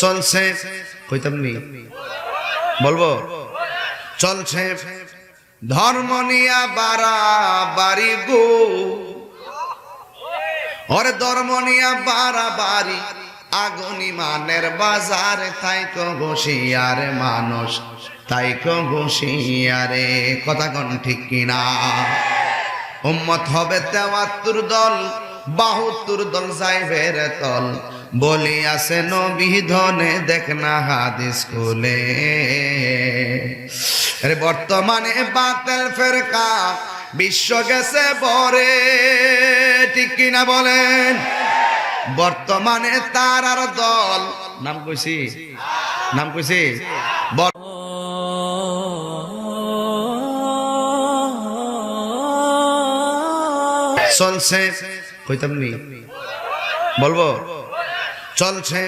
চলছে। কইতাম নি? বলব? চলছে। ধর্ম নিয়া বাড়া বাড়ি গো। ওরে ধর্ম নিয়া বাড়া বাড়ি আগুনি মানের বাজার, তাই কো ঘুষিয়ার মানুষ, তাই কো ঘুষিয়ারে কথা কোন ঠিক কিনা? উম্মত হবে তেওয়াত্তর দল, বাহাত্তর দল যাইবের তল বলি আছে নবী ধনে, দেখ না হাদিস খুলে। বর্তমানে বাতেল ফেরকা বিশ্ব গেছে বরে, ঠিক কিনা বলেন? বর্তমানে তার আর দল, নাম কইছি? নাম কইছি? চলছে। কইতাম নি? বলব? চলছে।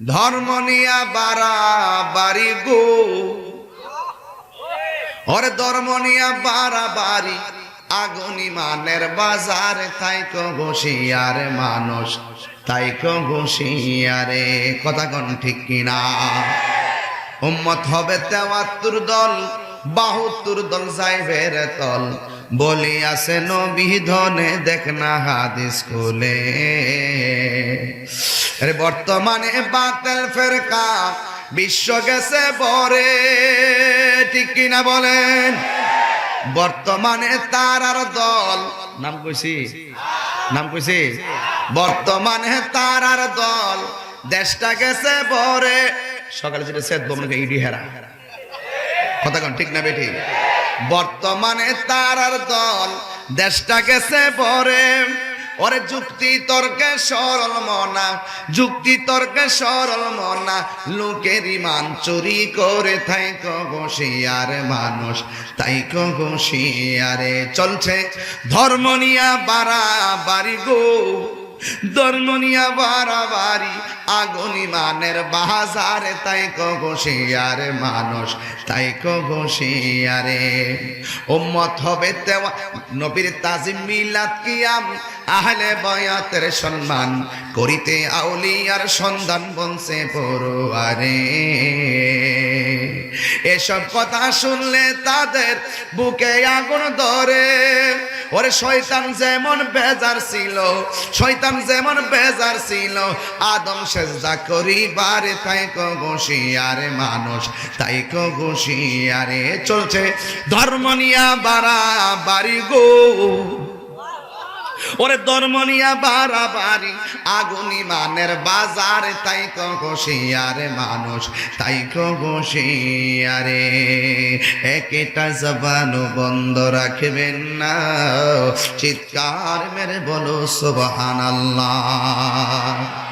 ধর্ম নিয়া বাড়া বাড়ি গো। ওরে ধর্ম নিয়া বাড়া বাড়ি আগুনি মানের বাজার, তাই কো ঘুষিয়ার মানুষ, তাই কো ঘুষিয়ারে কথা কোন ঠিক কিনা? উম্মত হবে তেওয়াত্তর দল, বাহাত্তর দল যাইবে রে তল। বলি আছে নবী ধনে, দেখ না হাদিস খুলে। বর্তমানে বাতেল ফেরকা বিশ্ব গেছে বরে ঠিক কিনা বলেন? বর্তমানে তার আর দল নাম কইছি? নাম কইছি? বর্তমানে তার আর দল দেশটা গেছে বরে সকালে যেটা সেদ বোমকে ইডি হেরা। কথা কোন, ঠিক না বেটি বর্তমানে তার আর দল দেশটা গেছে বরে ওরে যুক্তি তর্কে সরল মনা, যুক্তি তর্কে সরল মনা, লোকের ইমান চুরি করে থাই ঘষিয়ার মানুষ, তাই ঘষিয়ারে চলছে ধর্ম নিয়া বাড়া বাড়ি গো। ধর্মনিয়া বাড়াবাড়ি, আগুনি মানের বাজারে, তাই কঘষিয়ার মানুষ, তাই কঘষিয়ারে উম্মত হবে তেওয়া নবীর তাজিম মিলাদ কিয়াম, আহলে বয়াতের সম্মান করিতে আউলিয়ার সন্ধান বনছে পড়ুয়ারে। এসব কথা শুনলে তাদের বুকে আগুন ধরে। ওরে শয়তান যেমন বেজার ছিল, শয়তান যেমন বেজার ছিল, আদম সেজদা করিবারে তাই কঘষিয়ারে মানুষ, তাই কঘষিয়ারে চলছে। ধর্ম নিয়া বাড়া বাড়ি গো। ওরে ধর্মনিয়া বাড়াবাড়ি, আগুনি মানের বাজারে, তাই কঘষিয়ারে মানুষ, তাই কঘষিয়ারে একটা জবানো বন্ধ রাখবেন না, চিৎকার মেরে বলো, সুবহানাল্লাহ।